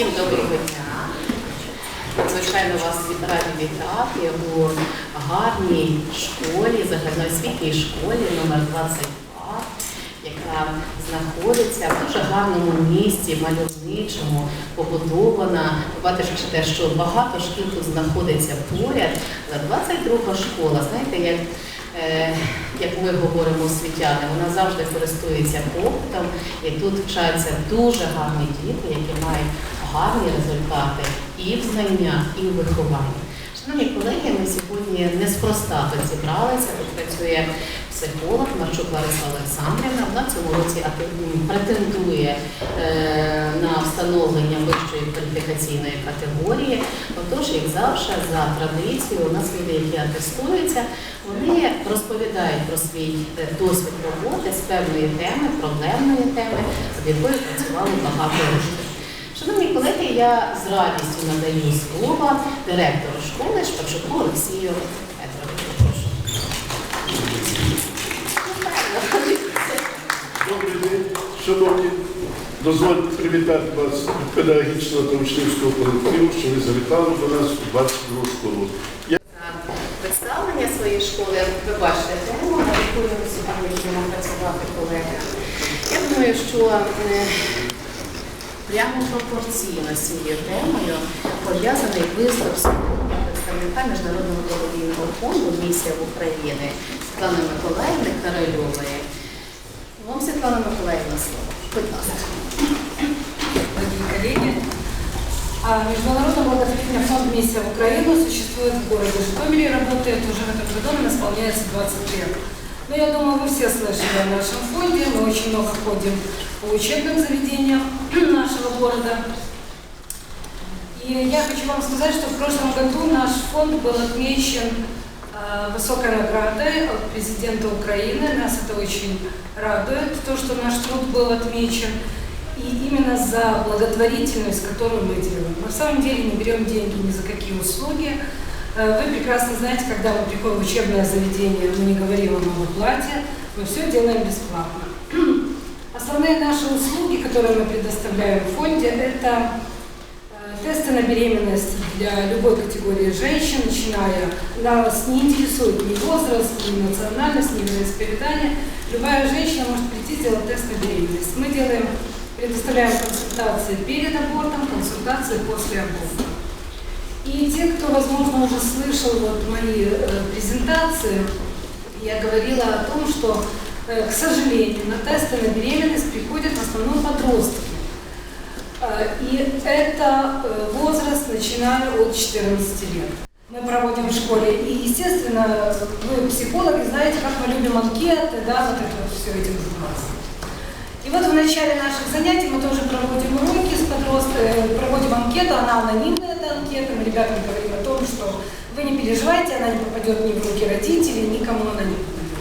Всім доброго дня. Звичайно, вас раді вітати у гарній школі, загальноосвітній школі номер 22, яка знаходиться в дуже гарному місті, мальовничому, побудована. Ви бачите, що багато шкіл тут знаходиться поряд. Але 22 школа, знаєте, як Е, як ми говоримо освітяни, вона завжди користується попитом, і тут вчаться дуже гарні діти, які мають гарні результати і в знаннях, і в вихованні. Шановні колеги, ми сьогодні неспроста тут зібралися. Тут працює психолог Марчук Лариса Олександрівна. Вона в цьому році претендує е, на встановлення вищої кваліфікаційної категорії. Отож, як завжди, за традицією, у нас люди, які атестуються, вони розповідають про свій е, досвід роботи з певної теми, проблемної теми, з якою працювали багато років. Шановні колеги, я з радістю надаю слово директору школи Шпачуку Олексію Петровичу. Добрий день, шановні. Дозвольте привітати вас від педагогічного та учнівського колективу, що ви завітали до нас у 22 школу. Я представлення своєї школи, ви бачите, тему, на яку ми сьогодні будемо працювати, колеги. Я думаю, що е, прямо пропорційно з цією темою пов'язаний виступ сьогодні представника Міжнародного благодійного фонду Місія в Україні Світлани Миколаївни Каральової. Вам, Світлана Миколаївна, слово. Будь ласка. дорогие коллеги. А Международный благотворительный фонд «Миссия в Украину» существует в городе Житомире, работает уже в этом году, нам исполняется 20 лет. Но я думаю, вы все слышали о нашем фонде, мы очень много ходим по учебным заведениям нашего города. И я хочу вам сказать, что в прошлом году наш фонд был отмечен э, высокой наградой от президента Украины. Нас это очень радует, то, что наш труд был отмечен. И именно за благотворительность, которую мы делаем. На самом деле не берем деньги ни за какие услуги. Э, Вы прекрасно знаете, когда мы приходим в учебное заведение, мы не говорим об оплате, мы все делаем бесплатно. Основные наши услуги, которые мы предоставляем в фонде, это э, тесты на беременность для любой категории женщин, начиная, нас не интересует ни возраст, ни национальность, ни вероисповедание. Любая женщина может прийти сделать тест на беременность. Мы делаем, предоставляем консультации перед абортом, консультации после аборта. И те, кто, возможно, уже слышал вот мои э, презентации, я говорила о том, что, э, к сожалению, на тесты на беременность приходят в основном подростки. Э, И это возраст, начиная от 14 лет. Мы проводим в школе. И, естественно, вы, психологи, знаете, как мы любим анкеты, да, вот это вот все этим заниматься. И вот в начале наших занятий мы тоже проводим уроки с подростками, проводим анкету, она анонимная, мы ребятам говорим о том, что вы не переживайте, она не попадет ни в руки родителей, никому она не попадет.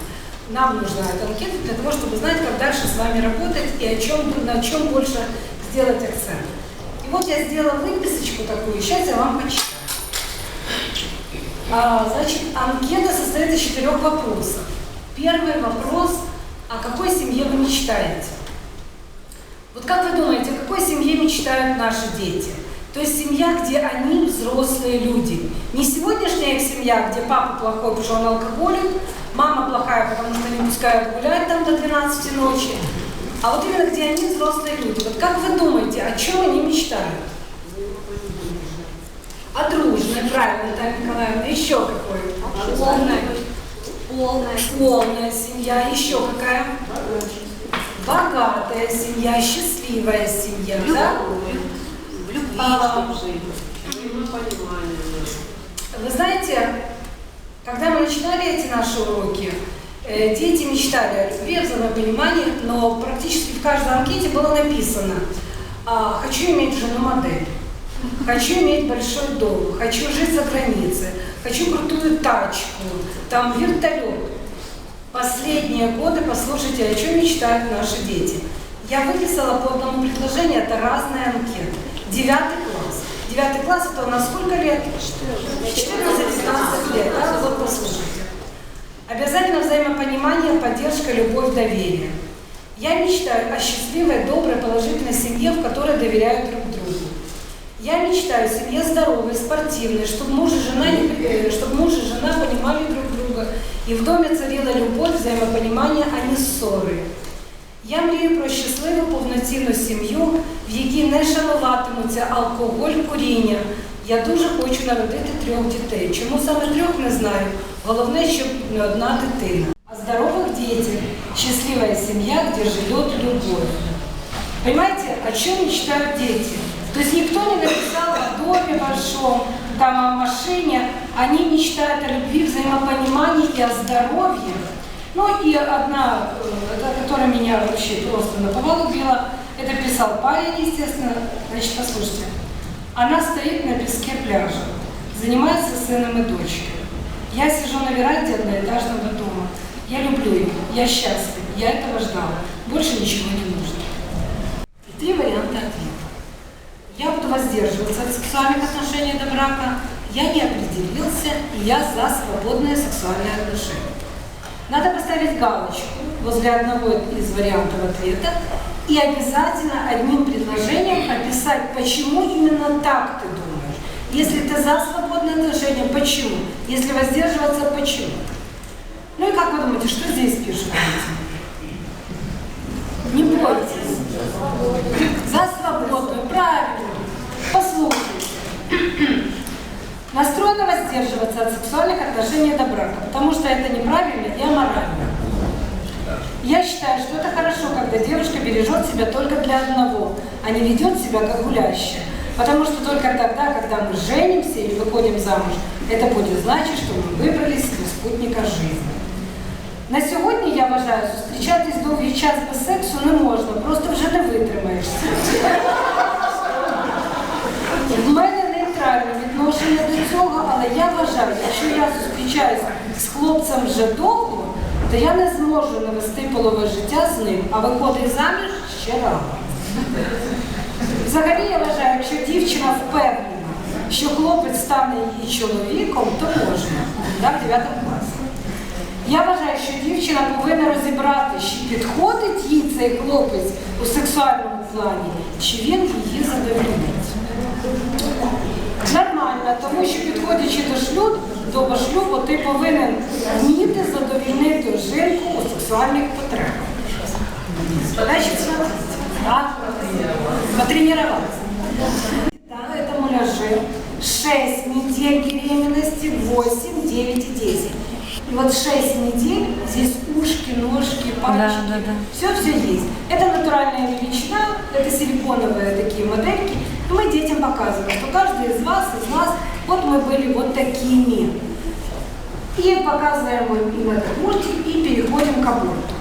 Нам нужна эта анкета для того, чтобы знать, как дальше с вами работать и о чем, на чем больше сделать акцент. И вот я сделала выписочку такую, сейчас я вам почитаю. А, значит, анкета состоит из четырех вопросов. Первый вопрос, о какой семье вы мечтаете? Вот как вы думаете, о какой семье мечтают наши дети? То есть семья, где они взрослые люди. Не сегодняшняя их семья, где папа плохой, потому что он алкоголик, мама плохая, потому что не пускают гулять там до 12 ночи. А вот именно где они взрослые люди. Вот как вы думаете, о чем они мечтают? О дружной, правильно, Наталья Николаевна. Еще какой? Полная. Полная. Полная семья. Еще какая? Богатая семья, счастливая семья, да? А, жити. Вы знаете, когда мы начинали эти наши уроки, э, дети мечтали о любви, о взаимопонимании, но практически в каждой анкете было написано а, «хочу иметь жену-модель», «хочу иметь большой дом», «хочу жить за границей», «хочу крутую тачку», там вертолет. Последние годы, послушайте, о чем мечтают наши дети. Я выписала по одному предложению, это разные анкеты. Девятый класс. Девятый класс это у нас сколько лет? 14-15 лет. Да? Вот послушайте. Обязательно взаимопонимание, поддержка, любовь, доверие. Я мечтаю о счастливой, доброй, положительной семье, в которой доверяют друг другу. Я мечтаю о семье здоровой, спортивной, чтобы муж и жена, не, э, чтобы муж и жена понимали друг друга, и в доме царила любовь, взаимопонимание, а не ссори. Я мрію про щасливу повноцінну сім'ю, в якій не шануватимуться алкоголь, куріння. Я дуже хочу народити трьох дітей. Чому саме трьох не знаю. Головне, щоб не одна дитина. О здоровых детях, счастливая семья, где живет любовь. Понимаете, о чем мечтают дети? То есть никто не написал о доме большом, там о машине. Они мечтают о любви, взаимопонимании и о здоровье. Ну и одна, э, которая меня вообще просто наповал убила, это писал парень, естественно. Значит, послушайте. Она стоит на песке пляжа, занимается сыном и дочкой. Я сижу на веранде одноэтажного дома. Я люблю его, я счастлив, я этого ждала. Больше ничего не нужно. И три варианта ответа. Я буду воздерживаться от сексуальных отношений до брака. Я не определился, и я за свободные сексуальные отношения. Надо поставить галочку возле одного из вариантов ответа и обязательно одним предложением описать, почему именно так ты думаешь. Если ты за свободные отношения, почему? Если воздерживаться, почему? Ну и как вы думаете, что здесь пишут? Не бойтесь. За свободную, правильно. Послушайте. Настроена воздерживаться от сексуальных отношений до брака, потому что это неправильно и аморально. Я считаю, что это хорошо, когда девушка бережет себя только для одного, а не ведет себя как гулящая. Потому что только тогда, когда мы женимся или выходим замуж, это будет значить, що ми вибрали себе спутника жизни. На сьогодні я вважаю, зустрічатись довгий час без сексу не можна, просто вже не витримаєшся. В мене Нейтральне відношення до цього, але я вважаю, якщо я зустрічаюся з хлопцем вже довго, то я не зможу навести полове життя з ним, а виходить заміж ще рано. Взагалі я вважаю, якщо дівчина впевнена, що хлопець стане її чоловіком, то можна. Да, в 9 класі. Я вважаю, що дівчина повинна розібрати, чи підходить їй цей хлопець у сексуальному плані, чи він її задовольнить. Нормально, тому що підходячи до шлюбу, до шлюбу, ти повинен вміти задовільнити жінку у сексуальних потребах. Смотрите, да? потренироваться. Да, это муляжи. 6 недель беременности, 8, 9 и 10. И вот 6 недель, здесь ушки, ножки, пальчики, Да, да, да. все-все есть. Это натуральная величина, это силиконовые такие модельки. И мы детям показываем, что каждый из вас, из нас, вот мы были вот такими. И показываем им этот мультик и переходим к аборту.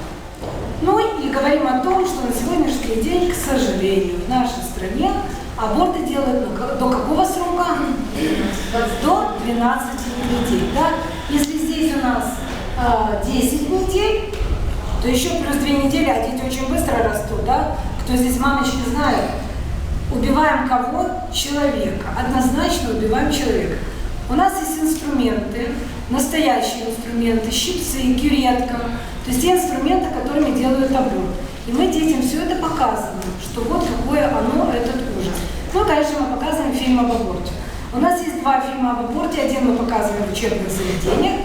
Ну и говорим о том, что на сегодняшний день, к сожалению, в нашей стране аборты делают до какого срока? До 12 недель. Да? Здесь у нас а, 10 недель, то еще плюс 2 недели, а дети очень быстро растут, да? Кто здесь мамочки знает? Убиваем кого? Человека. Однозначно убиваем человека. У нас есть инструменты, настоящие инструменты, щипцы, кюретка. То есть те инструменты, которыми делают аборт. И мы детям все это показываем, что вот какое оно, этот ужас. Ну, конечно, мы показываем фильм об аборте. У нас есть два фильма об аборте. Один мы показываем в учебных заведениях.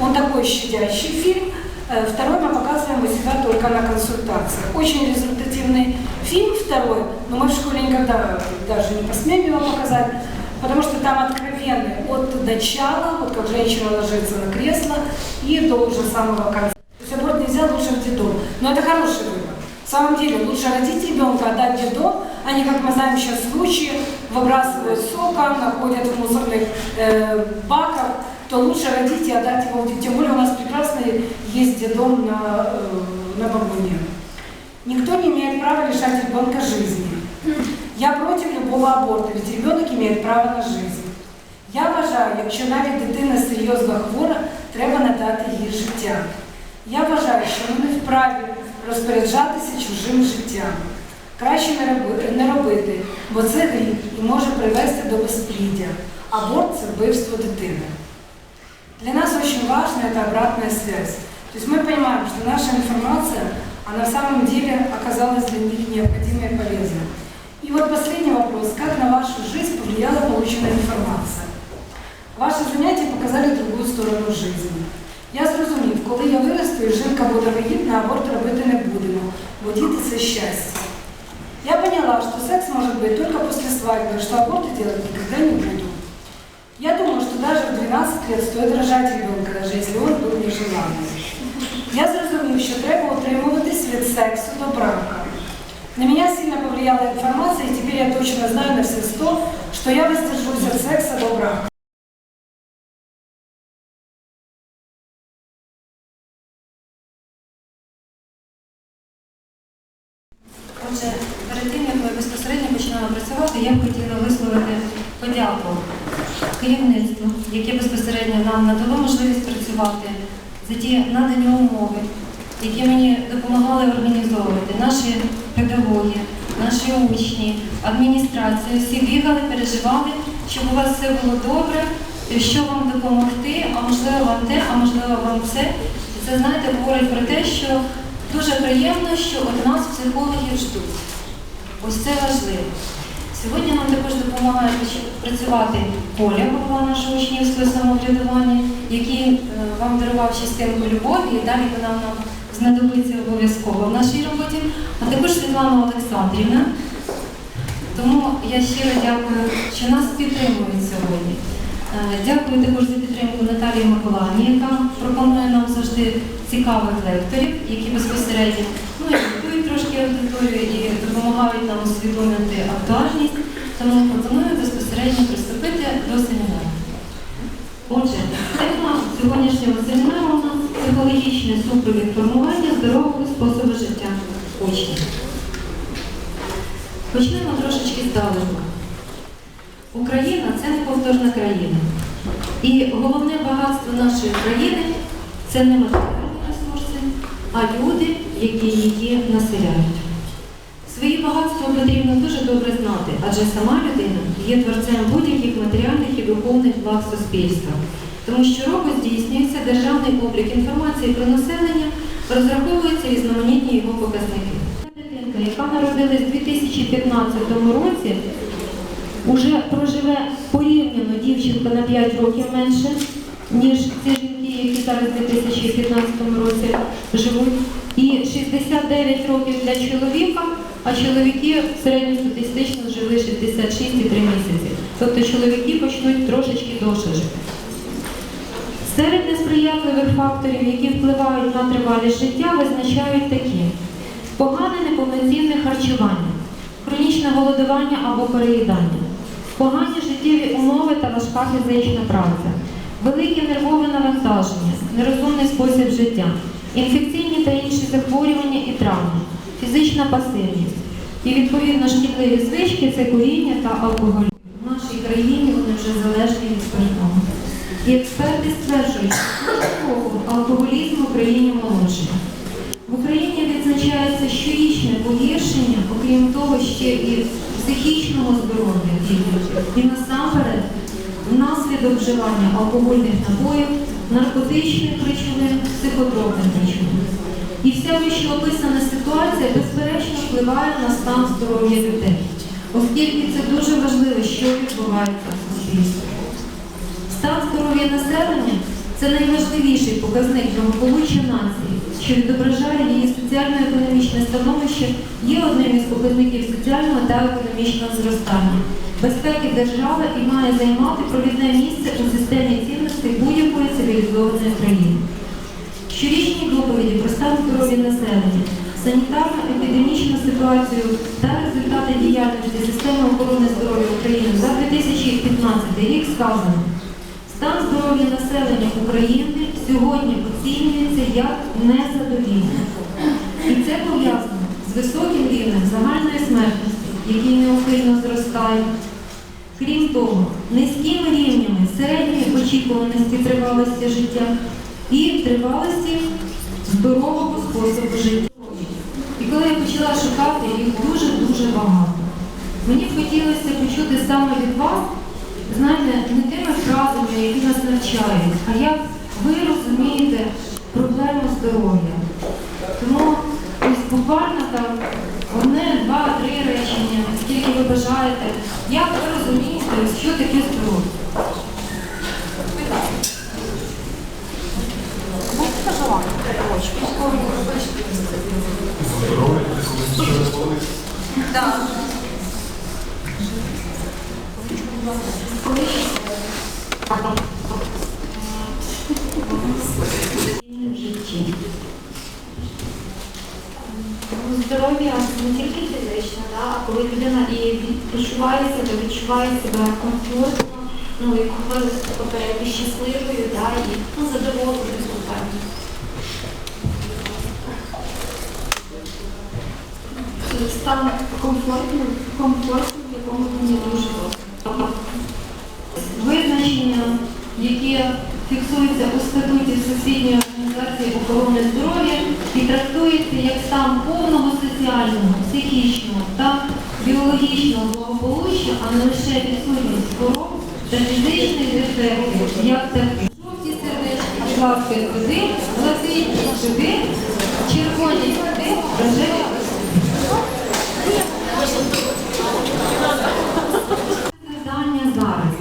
Он такой щадящий фильм. Э, Второй мы показываем у себя только на консультациях. Очень результативный фильм второй, но мы в школе никогда даже не посмеем его показать, потому что там откровенный от начала, вот как женщина ложится на кресло, и до уже самого конца. То есть аборт нельзя лучше в детдом. Но это хороший выбор. В самом деле лучше родить ребенка, отдать в детдом, а не, как мы знаем сейчас случаи, выбрасывают соком, находят в мусорных э, баках, то лучше родить и отдать его в детдом. Тем более у нас прекрасный есть детдом на, э, на Бабуне. Никто не имеет права лишать ребенка жизни. Я против любого аборту, ведь ребенок имеет право на жизнь. Я вважаю, якщо навіть дитина серйозно хвора, треба надати їй життя. Я вважаю, що ми не вправі розпоряджатися чужим життям. Краще не роби- не робити, бо це гріх і може привести до безпліддя. Аборт це вбивство дитини. Для нас очень важна эта обратная связь. То есть мы понимаем, что наша информация, она в самом деле оказалась для них необходимой и полезной. И И вот последний вопрос. Как на вашу жизнь повлияла полученная информация? Ваші заняття показали другу сторону життя. Я зрозумів, коли я виросту і жінка буде вагітна, аборт робити не будемо, бо діти це щастя. Я поняла, что секс может быть только после свадьбы, что аборты делать никогда не буду. Я думаю, что даже в 12 лет стоит рожать ребенка, даже если он был нежеланным. Я зрозумів, що треба утримуватись від сексу до брака. На меня сильно повлияла информация, и теперь я точно знаю на все сто, что я воздержусь от секса до брака. Отже, перед тим, як ми безпосередньо почнемо працювати, я б хотіла висловити подяку керівництву, яке безпосередньо нам надало можливість працювати за ті надані умови, які мені допомагали організовувати наші педагоги, наші учні, адміністрація. Всі бігали, переживали, щоб у вас все було добре, що вам допомогти, а можливо вам те, а можливо вам це. Це, знаєте, говорить про те, що Дуже приємно, що от нас психологів ждуть. Ось це важливо. Сьогодні нам також допомагає працювати Коля, голова нашого учнівського самоврядування, який е, вам дарував частинку любові, і далі вона нам знадобиться обов'язково в нашій роботі, а також Світлана Олександрівна. Тому я щиро дякую, що нас підтримують сьогодні. Е, Дякую також за підтримку Наталії Миколаївні, яка пропонує нам завжди цікавих лекторів, які безпосередньо ну, аудиторію і допомагають нам усвідомити актуальність. Тому пропоную безпосередньо приступити до семінару. Отже, тема сьогоднішнього семінару у нас психологічний супровід формування здорового способу життя учнів. Почнемо трошечки здалеку. Україна це неповторна країна. І головне багатство нашої країни це не матеріальні ресурси, а люди, які її населяють. Свої багатства потрібно дуже добре знати, адже сама людина є творцем будь-яких матеріальних і духовних благ суспільства. Тому щороку здійснюється державний облік інформації про населення, розраховуються різноманітні його показники. Дитинка, яка народилась у 2015 році, уже проживе порівняно дівчинка на 5 років менше, ніж ці жінки, які зараз у 2015 році живуть. І 69 років для чоловіка, а чоловіки середньостатистично жили 66,3 місяці. Тобто чоловіки почнуть трошечки довше жити. Серед несприятливих факторів, які впливають на тривалість життя, визначають такі: погане неповноцінне харчування, хронічне голодування або переїдання, погані життєві умови та важка фізична праця, велике нервове навантаження, нерозумний спосіб життя, інфекційні та інші захворювання і травми, фізична пасивність. І відповідно шкідливі звички це куріння та алкоголь. В нашій країні вони вже залежні від спиртного. І експерти стверджують, що алкоголізм в Україні молодший. В Україні відзначається щорічне погіршення, окрім того, ще і психічного здоров'я дітей. І насамперед, внаслідок вживання алкогольних напоїв, наркотичних речовин, психотропних речовин. І вся вище описана ситуація безперечно впливає на стан здоров'я людей, оскільки це дуже важливо, що відбувається в суспільстві. Стан здоров'я населення це найважливіший показник благополуччя нації, що відображає її соціально-економічне становище, є одним із показників соціального та економічного зростання. Безпеки держави і має займати провідне місце у системі цінностей будь-якої цивілізованої країни. Щорічні доповіді про стан здоров'я населення, санітарно-епідемічну ситуацію та результати діяльності системи охорони здоров'я України за 2015 рік сказано. Стан здоров'я населення України сьогодні оцінюється як незадовільний. І це пов'язано з високим рівнем загальної смертності, який неухильно зростає. Крім того, низькими рівнями середньої очікуваності тривалості життя і тривалості здорового способу життя. І коли я почала шукати, їх дуже-дуже багато. Мені б хотілося почути саме від вас, знаєте, не тими фразами, які нас навчають, а як ви розумієте проблему здоров'я. Тому ось буквально там одне, два, три речення, скільки ви бажаєте. Як ви розумієте, що таке здоров'я? в житті. Ну, Здоров'я не тільки фізичне, да, а коли людина і від- почуває себе, відчуває себе комфортно, ну як говорили попередньо, щасливою, да, і ну, задоволеною результатом. Стан комфортним, комфортним, в якому мені дуже добре. Визначення, яке фіксується у статуті Всесвітньої організації охорони здоров'я і трактується як стан повного соціального, психічного та біологічного благополуччя, а не лише відсутність хвороб та фізичних дефектів, як це Жовті сердечки, ласка, сюди, блакитні сюди, червоні сюди, рожеві Завдання зараз.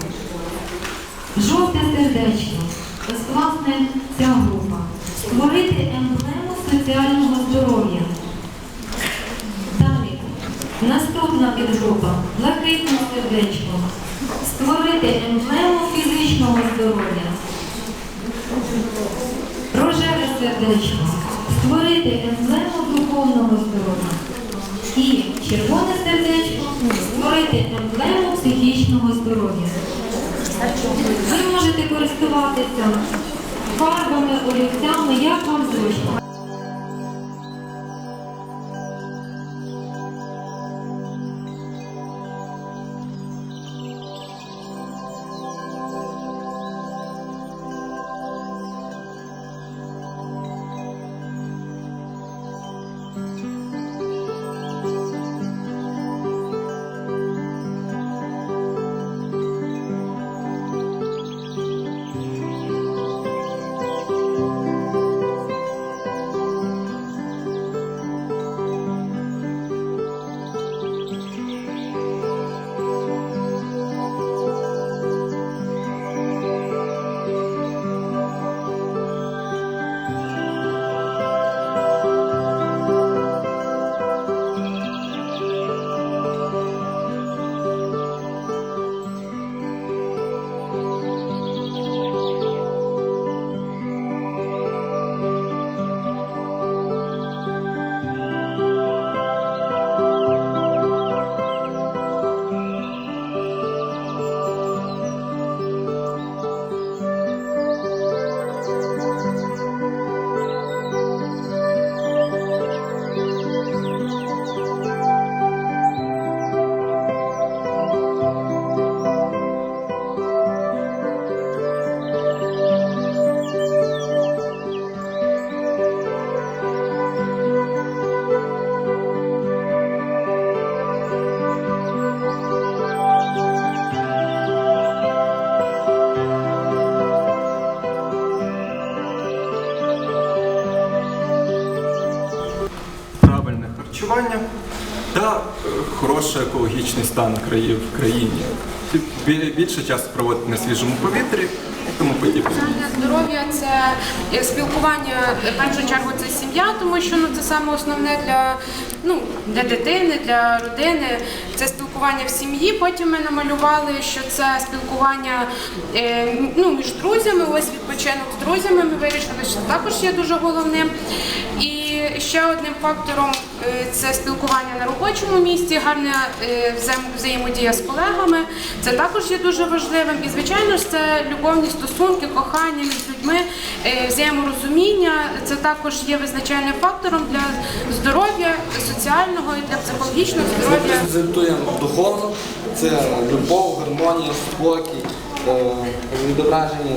Жовте сердечко. Ось власне ця група. Створити емблему соціального здоров'я. Далі. Наступна підгрупа. Блакитне сердечко. Створити емблему фізичного здоров'я. Рожеве сердечко. Створити емблему духовного здоров'я. І червоне сердечко створити емблему психічного здоров'я. Ви можете користуватися фарбами, олівцями, як вам зручно. Харчування та хороший екологічний стан в країні. Більше часу проводити на свіжому повітрі і тому подібне. Здоров'я це е, спілкування в першу чергу це сім'я, тому що ну це саме основне для ну для дитини, для родини. Це спілкування в сім'ї. Потім ми намалювали, що це спілкування е, ну, між друзями. Ось відпочинок з друзями. Ми вирішили, що також є дуже головним. І ще одним фактором е, це спілкування на робочому місці, гарна е, взаємодія з колегами. Це також є дуже важливим. І звичайно ж це любовні стосунки, кохання між людьми, е, взаєморозуміння. Це також є визначальним фактором для здоров'я соціального і для психологічного Ми здоров'я. презентуємо духовно, це любов, гармонія, спокій, відображення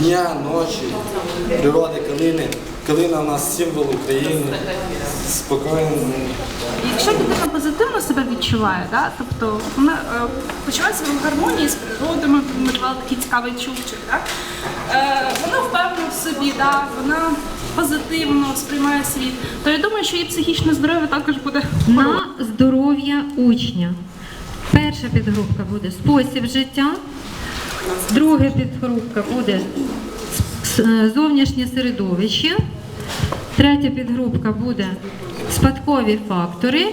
дня, ночі, природи, калини. Калина у нас символ України, спокійно. Якщо людина позитивно себе відчуває, да, тобто вона е, почуває себе в гармонії з природою, ми давали такий цікавий чубчик, да, е, вона впевнена в собі, да, вона позитивно сприймає світ, то я думаю, що і психічне здоров'я також буде на здоров'я учня. Перша підгрупка буде спосіб життя, друга підгрупка буде зовнішнє середовище, третя підгрупка буде спадкові фактори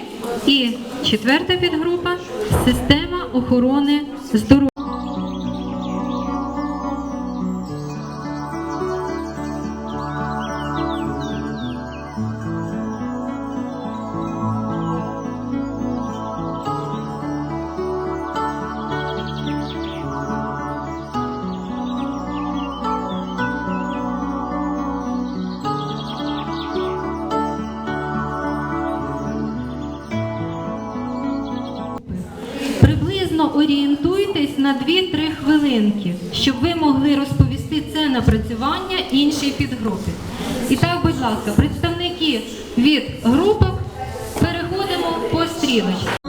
і четверта підгрупа система охорони здоров'я. Орієнтуйтесь на 2-3 хвилинки, щоб ви могли розповісти це напрацювання іншій підгрупі. І так, будь ласка, представники від групок переходимо по стрілочці.